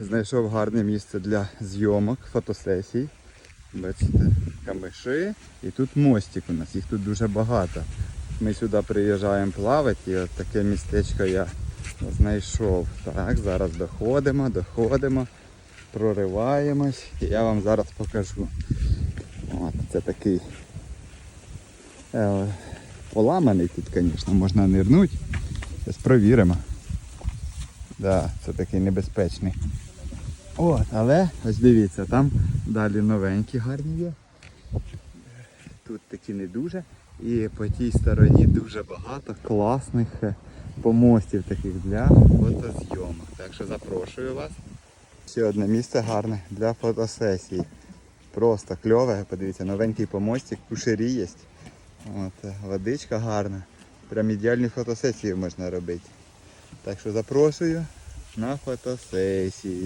Знайшов гарне місце для зйомок, фотосесій. Бачите, камиші. І тут мостик у нас, їх тут дуже багато. Ми сюди приїжджаємо плавати і от таке містечко я знайшов. Так, зараз доходимо, доходимо, прориваємось. І я вам зараз покажу. От, це такий е, поламаний тут, звісно, можна нирнути. Зараз провіримо. Да, це такий небезпечний. От, але ось дивіться, там далі новенькі гарні є. Тут такі не дуже. І по тій стороні дуже багато класних е, помостів таких для фотозйомок. Так що запрошую вас. Ще одне місце гарне для фотосесії. Просто кльове, подивіться, новенький помостик, кушері є. От, е, водичка гарна. Прям ідеальні фотосесії можна робити. Так що запрошую на фотосесії.